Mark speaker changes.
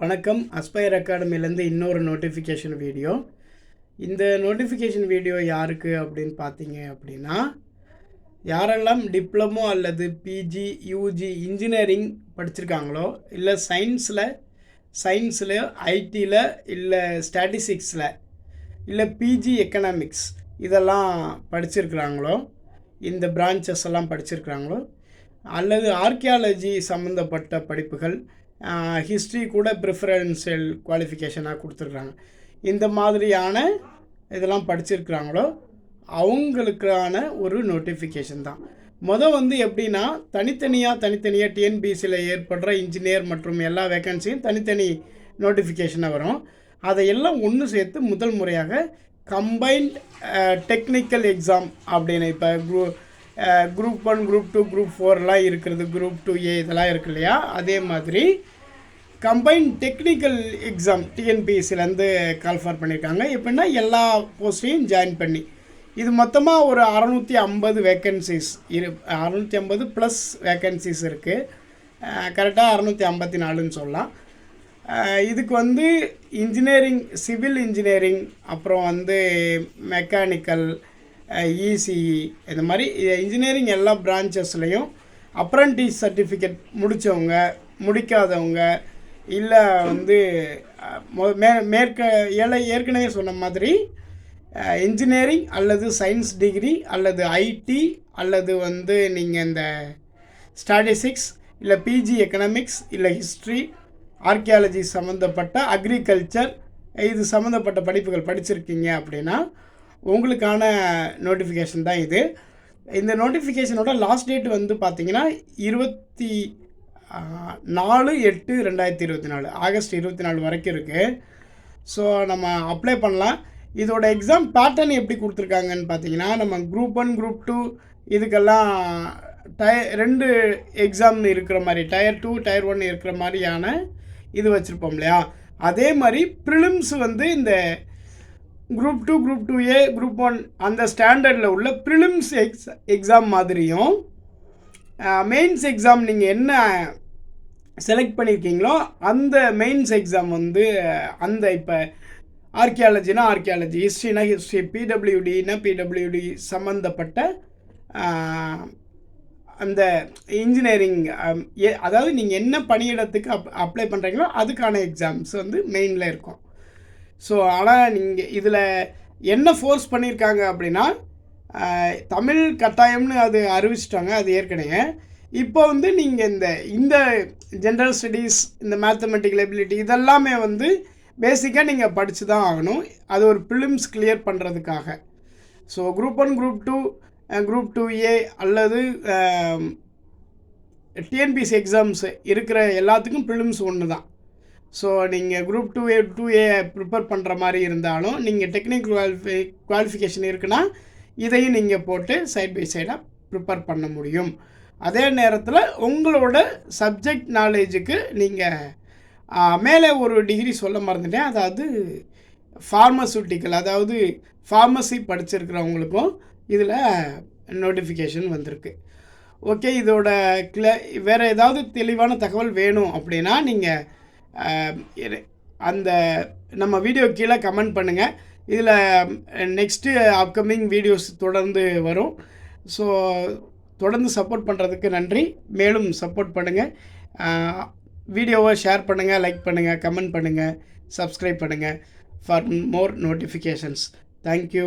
Speaker 1: வணக்கம். அஸ்பயர் அகாடமிலேருந்து இன்னொரு நோட்டிஃபிகேஷன் வீடியோ இந்த நோட்டிஃபிகேஷன் வீடியோ யாருக்கு அப்படின்னு பார்த்தீங்க அப்படின்னா யாரெல்லாம் டிப்ளமோ அல்லது பிஜி யூஜி இன்ஜினியரிங் படிச்சிருக்காங்களோ இல்லை சயின்ஸில் சயின்ஸில் ஐடியில் இல்லை ஸ்டாட்டிஸ்டிக்ஸில் இல்லை பிஜி எக்கனாமிக்ஸ் இதெல்லாம் படிச்சிருக்கிறாங்களோ இந்த பிரான்ச்சஸ் எல்லாம் படிச்சிருக்கிறாங்களோ அல்லது ஆர்கியாலஜி சம்மந்தப்பட்ட படிப்புகள் ஹிஸ்ட்ரி கூட ப்ரிஃபரன்ஷியல் குவாலிஃபிகேஷனாக கொடுத்துருக்குறாங்க இந்த மாதிரியான இதெல்லாம் படிச்சிருக்கிறாங்களோ அவங்களுக்கான ஒரு நோட்டிஃபிகேஷன் தான். மொதல் வந்து எப்படின்னா தனித்தனியாக தனித்தனியாக டிஎன்பிசியில் ஏற்படுற இன்ஜினியர் மற்றும் எல்லா வேக்கன்சியும் தனித்தனி நோட்டிஃபிகேஷனாக வரும். அதையெல்லாம் ஒன்று சேர்த்து முதல் முறையாக கம்பைன்ட் டெக்னிக்கல் எக்ஸாம் அப்படின்னு இப்போ group group one group two group ஃபோர்லாம் இருக்கிறது. குரூப் டூ ஏ இதெல்லாம் இருக்கு இல்லையா? அதே மாதிரி கம்பைன் டெக்னிக்கல் எக்ஸாம் டிஎன்பிஎஸ்சிலேருந்து கால்ஃபார் பண்ணியிருக்காங்க எப்படின்னா எல்லா போஸ்ட்டையும் ஜாயின் பண்ணி. இது மொத்தமாக ஒரு அறநூற்றி ஐம்பது வேக்கன்சிஸ் இரு அறநூற்றி ஐம்பது ப்ளஸ் வேக்கன்சிஸ் இருக்குது கரெக்டாக அறநூற்றி ஐம்பத்தி நாலுன்னு சொல்லலாம். இதுக்கு வந்து இன்ஜினியரிங் சிவில் இன்ஜினியரிங் அப்புறம் வந்து மெக்கானிக்கல் இசிஇ இந்த மாதிரி இன்ஜினியரிங் எல்லா பிரான்ச்சஸ்லேயும் அப்ரண்டிஸ் சர்டிஃபிகேட் முடித்தவங்க முடிக்காதவங்க இல்லை வந்து மொ- மே மேற்க ஏழை ஏற்கனவே சொன்ன மாதிரி இன்ஜினியரிங் அல்லது சயின்ஸ் டிகிரி அல்லது ஐடி அல்லது வந்து நீங்கள் இந்த ஸ்டாட்டிஸ்டிக்ஸ் இல்லை பிஜி எக்கனாமிக்ஸ் இல்லை ஹிஸ்ட்ரி ஆர்கியாலஜி சம்மந்தப்பட்ட அக்ரிகல்ச்சர் இது சம்மந்தப்பட்ட படிப்புகள் படிச்சிருக்கீங்க அப்படின்னா உங்களுக்கான நோட்டிஃபிகேஷன் தான் இது. இந்த நோட்டிஃபிகேஷனோட லாஸ்ட் டேட் வந்து பார்த்தீங்கன்னா இருபத்தி நாலு எட்டு ரெண்டாயிரத்தி இருபத்தி நாலு. ஆகஸ்ட் இருபத்தி நாலு வரைக்கும் இருக்குது ஸோ நம்ம அப்ளை பண்ணலாம். இதோட எக்ஸாம் பேட்டர்ன் எப்படி கொடுத்துருக்காங்கன்னு பார்த்தீங்கன்னா நம்ம குரூப் ஒன் குரூப் டூ இதுக்கெல்லாம் டய ரெண்டு எக்ஸாம் இருக்கிற மாதிரி டயர் டூ டயர் ஒன் இருக்கிற மாதிரியான இது வச்சுருப்போம் இல்லையா? அதே மாதிரி ப்ரிலிம்ஸ் வந்து இந்த group two group two A group one அந்த ஸ்டாண்டர்டில் உள்ள ப்ரிலிம்ஸ் எக்ஸ் எக்ஸாம் மாதிரியும் மெயின்ஸ் எக்ஸாம் நீங்கள் என்ன செலக்ட் பண்ணியிருக்கீங்களோ அந்த மெயின்ஸ் எக்ஸாம் வந்து அந்த இப்போ ஆர்கியாலஜினா ஆர்கியாலஜி ஹிஸ்ட்ரினா ஹிஸ்ட்ரி பிடபிள்யூடினா பிடபிள்யூடி சம்மந்தப்பட்ட அந்த இன்ஜினியரிங் அதாவது நீங்கள் என்ன பணியிடத்துக்கு அப் அப்ளை பண்ணுறீங்களோ அதுக்கான எக்ஸாம்ஸ் வந்து மெயினில் இருக்கும். ஸோ ஆனால் நீங்கள் இதில் என்ன ஃபோர்ஸ் பண்ணியிருக்காங்க அப்படின்னா தமிழ் கட்டாயம்னு அது அறிவிச்சிட்டாங்க அது ஏற்கனவே. இப்போ வந்து நீங்கள் இந்த இந்த ஜென்ரல் ஸ்டடீஸ் இந்த மேத்தமெட்டிக்கல் எபிலிட்டி இதெல்லாமே வந்து பேசிக்காக நீங்கள் படித்து தான் ஆகணும். அது ஒரு ப்ரிலிம்ஸ் கிளியர் பண்ணுறதுக்காக so group one group two group two A அல்லது டிஎன்பிசி எக்ஸாம்ஸ் இருக்கிற எல்லாத்துக்கும் ப்ரிலிம்ஸ் ஒன்று தான் ஸோ நீங்கள் group two A two A prepare பண்ணுற மாதிரி இருந்தாலும் நீங்கள் டெக்னிக்கல் குவாலிஃபை குவாலிஃபிகேஷன் இருக்குன்னா இதையும் நீங்கள் போட்டு சைட் பை சைடாக ப்ரிப்பேர் பண்ண முடியும். அதே நேரத்தில் உங்களோட சப்ஜெக்ட் நாலேஜுக்கு நீங்கள் மேலே ஒரு டிகிரி சொல்ல மறந்துட்டேன். அதாவது ஃபார்மசூட்டிக்கல் அதாவது ஃபார்மசி படிச்சிருக்கிறவங்களுக்கும் இதில் நோட்டிஃபிகேஷன் வந்திருக்கு. ஓகே இதோட கிள வேறு ஏதாவது தெளிவான தகவல் வேணும் அப்படின்னா நீங்கள் அந்த நம்ம வீடியோ கீழே கமெண்ட் பண்ணுங்கள் இதில் நெக்ஸ்ட்டு அப்கமிங் வீடியோஸ் தொடர்ந்து வரும். ஸோ தொடர்ந்து சப்போர்ட் பண்ணுறதுக்கு நன்றி. மேலும் சப்போர்ட் பண்ணுங்கள் வீடியோவை ஷேர் பண்ணுங்கள் லைக் பண்ணுங்கள் கமெண்ட் பண்ணுங்கள் சப்ஸ்கிரைப் பண்ணுங்கள் ஃபார் மோர் நோட்டிஃபிகேஷன்ஸ் தேங்க்யூ